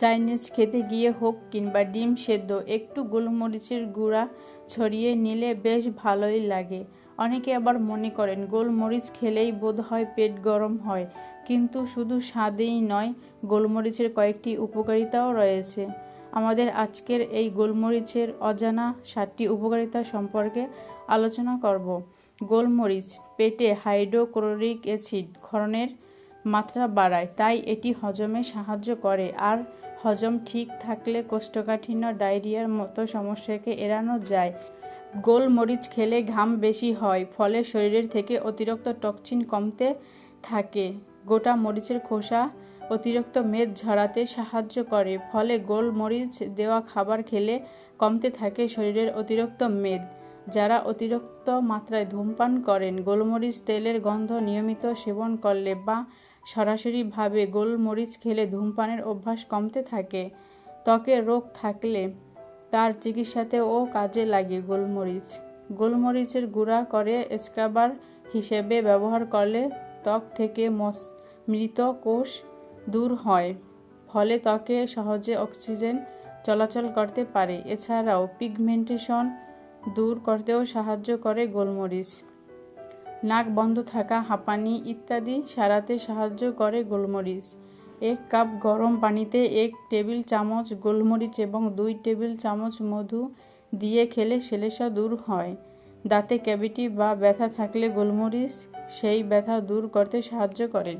Chinese খেতে গিয়ে হোক কিংবা ডিম সেদ্ধ, একটু গোলমরিচের গুঁড়া ছড়িয়ে নিলে বেশ ভালোই লাগে। অনেকে আবার মনে করেন, গোলমরিচ খেলেই বোধ হয় পেট গরম হয়, কিন্তু শুধু স্বাদেই নয়, গোলমরিচের কয়েকটি উপকারিতাও রয়েছে। আমাদের আজকের এই গোলমরিচের অজানা সাতটি উপকারিতা সম্পর্কে আলোচনা করব। গোলমরিচ, পেটে হাইড্রোক্লোরিক অ্যাসিড ক্ষরণের মাত্রা বাড়ায়। তাই এটি হজমে সাহায্য করে। আর হজম ঠিক থাকলে কোষ্ঠকাঠিন্য, ডায়রিয়ার মতো সমস্যাকে এড়ানো যায়। গোলমরিচ খেলে ঘাম বেশি হয়, ফলে শরীরের থেকে অতিরিক্ত টক্সিন কমতে থাকে। গোটা মরিচের খোসা অতিরিক্ত মেদ ঝরাতে সাহায্য করে, ফলে গোলমরিচ দেওয়া খাবার খেলে কমতে থাকে শরীরের অতিরিক্ত মেদ। যারা অতিরিক্ত মাত্রায় ধূমপান করেন, গোলমরিচ তেলের গন্ধ নিয়মিত সেবন করলে বা সরাসরিভাবে গোলমরিচ খেলে ধূমপানের অভ্যাস কমতে থাকে। ত্বকে রোগ থাকলে তার চিকিৎসাতেও কাজে লাগে গোলমরিচ। গোলমরিচের গুঁড়া করে স্ক্রাবার হিসেবে ব্যবহার করলে ত্বক থেকে মৃত কোষ দূর হয়, ফলে ত্বকে সহজে অক্সিজেন চলাচল করতে পারে। এছাড়াও পিগমেন্টেশন দূর করতেও সাহায্য করে গোলমরিচ। নাক বন্ধ থাকা, হাঁপানি ইত্যাদি সারাতে সাহায্য করে গোলমরিচ। এক কাপ গরম পানিতে এক টেবিল চামচ গোলমরিচ এবং দুই টেবিল চামচ মধু দিয়ে খেলে সেলেসা দূর হয়। দাঁতে ক্যাভিটি বা ব্যথা থাকলে গোলমরিচ সেই ব্যথা দূর করতে সাহায্য করে।